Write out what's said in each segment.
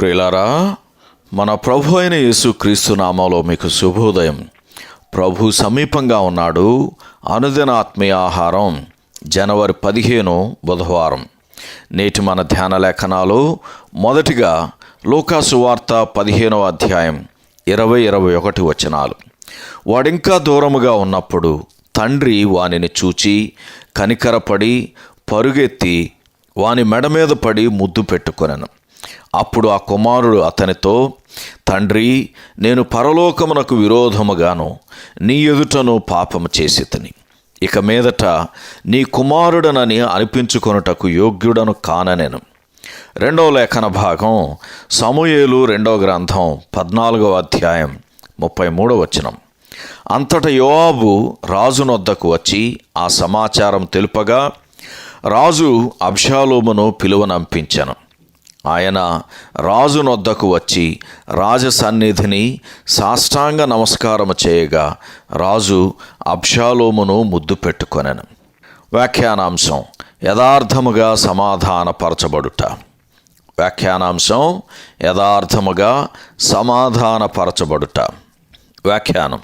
ప్రియులారా మన ప్రభు అయిన యేసుక్రీస్తు నామంలో మీకు శుభోదయం. ప్రభు సమీపంగా ఉన్నాడు. అనుదిన ఆత్మీయ ఆహారం జనవరి పదిహేను బుధవారం. నేటి మన ధ్యాన లేఖనాలు మొదటిగా లోకాసు వార్త పదిహేనవ అధ్యాయం ఇరవై ఇరవై ఒకటి వచనాలు. వాడింకా దూరముగా ఉన్నప్పుడు తండ్రి వానిని చూచి కనికరపడి పరుగెత్తి వాని మెడ మీద పడి ముద్దు పెట్టుకొనను. అప్పుడు ఆ కుమారుడు అతనితో తండ్రి నేను పరలోకమునకు విరోధముగాను నీ ఎదుటను పాపము చేసితని. ఇక మీదట నీ కుమారుడనని అనిపించుకొనుటకు యోగ్యుడను కాననేను. రెండవ లేఖన భాగం సమూయేలు రెండవ గ్రంథం పద్నాలుగవ అధ్యాయం ముప్పై మూడవ వచనం. అంతట యోవాబు రాజునొద్దకు వచ్చి ఆ సమాచారం తెలుపగా రాజు అబ్షాలోమును పిలువనంపించను. ఆయన రాజునొద్దకు వచ్చి రాజ సన్నిధిని సాష్టాంగ నమస్కారము చేయగా రాజు అబ్షాలోమును ముద్దు పెట్టుకొనెను. వ్యాఖ్యానాంశం యథార్థముగా సమాధానపరచబడుట. వ్యాఖ్యానాంశం యథార్థముగా సమాధానపరచబడుట. వ్యాఖ్యానం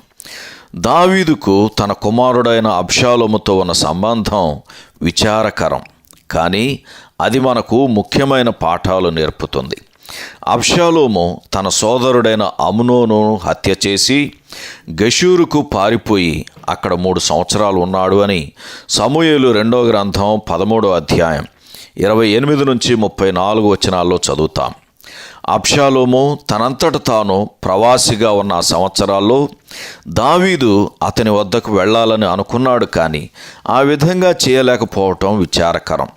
దావీదుకు తన కుమారుడైన అబ్షాలోముతో ఉన్న సంబంధం విచారకరం కానీ అది మనకు ముఖ్యమైన పాఠాలు నేర్పుతుంది. అబ్షాలోము తన సోదరుడైన అమునోను హత్య చేసి గషూరుకు పారిపోయి అక్కడ మూడు సంవత్సరాలు ఉన్నాడు అని సమూహలు రెండో గ్రంథం పదమూడో అధ్యాయం ఇరవై ఎనిమిది నుంచి ముప్పై నాలుగు వచనాల్లో చదువుతాం. అబ్షాలోము తనంతట తాను ప్రవాసిగా ఉన్న ఆ సంవత్సరాల్లో దావీదు అతని వద్దకు వెళ్ళాలని అనుకున్నాడు కానీ ఆ విధంగా చేయలేకపోవటం విచారకరం.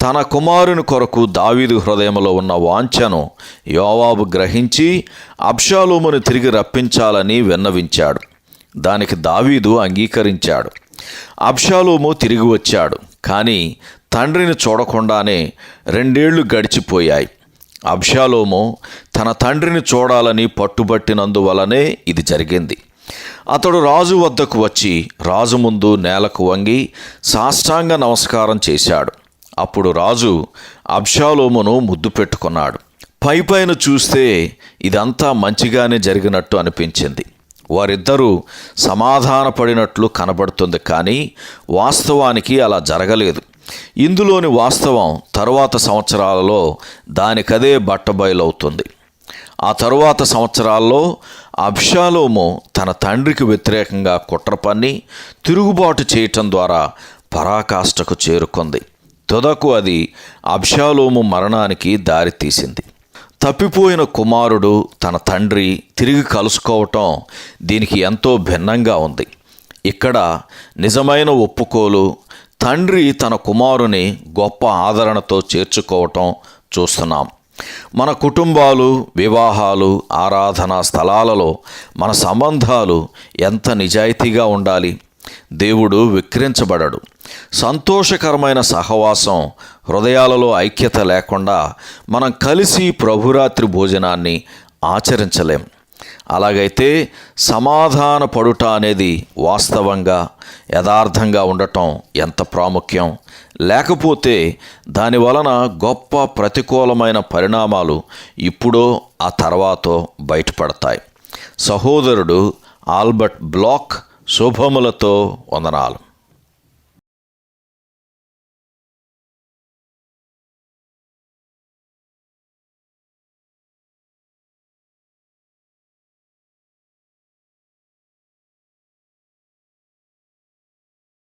తన కుమారుని కొరకు దావీదు హృదయంలో ఉన్న వాంఛను యోవాబు గ్రహించి అబ్షాలోమును తిరిగి రప్పించాలని విన్నవించాడు. దానికి దావీదు అంగీకరించాడు. అబ్షాలోము తిరిగి వచ్చాడు. కానీ తండ్రిని చూడకుండానే రెండేళ్ళు గడిచిపోయాయి. అబ్షాలోము తన తండ్రిని చూడాలని పట్టుబట్టినందువలనే ఇది జరిగింది. అతడు రాజు వద్దకు వచ్చి రాజు ముందు నేలకు వంగి సాష్టాంగ నమస్కారం చేశాడు. అప్పుడు రాజు అబ్షాలోమును ముద్దు పెట్టుకున్నాడు. పై పైన చూస్తే ఇదంతా మంచిగానే జరిగినట్టు అనిపించింది. వారిద్దరూ సమాధానపడినట్లు కనబడుతుంది కానీ వాస్తవానికి అలా జరగలేదు. ఇందులోని వాస్తవం తరువాత సంవత్సరాలలో దానికదే బట్టబయలవుతుంది ఆ తరువాత సంవత్సరాల్లో అబ్షాలోము తన తండ్రికి వ్యతిరేకంగా కుట్ర పన్ని తిరుగుబాటు చేయటం ద్వారా పరాకాష్ఠకు చేరుకుంది. తుదకు అది అబ్షాలోము మరణానికి దారితీసింది తప్పిపోయిన కుమారుడు తన తండ్రి తిరిగి కలుసుకోవటం దీనికి ఎంతో భిన్నంగా ఉంది. ఇక్కడ నిజమైన ఒప్పుకోలు తండ్రి తన కుమారుని గొప్ప ఆదరణతో చేర్చుకోవటం చూస్తున్నాం. మన కుటుంబాలు వివాహాలు ఆరాధనా స్థలాలలో మన సంబంధాలు ఎంత నిజాయితీగా ఉండాలి? దేవుడు విక్రించబడడు. సంతోషకరమైన సహవాసం హృదయాలలో ఐక్యత లేకుండా మనం కలిసి ప్రభురాత్రి భోజనాన్ని ఆచరించలేం. అలాగైతే సమాధాన పడుట అనేది వాస్తవంగా యథార్థంగా ఉండటం ఎంత ప్రాముఖ్యం? లేకపోతే దాని వలన గొప్ప ప్రతికూలమైన పరిణామాలు ఇప్పుడో ఆ తర్వాతో బయటపడతాయి. సహోదరుడు ఆల్బర్ట్ బ్లాక్ శుభములతో వందనాలు.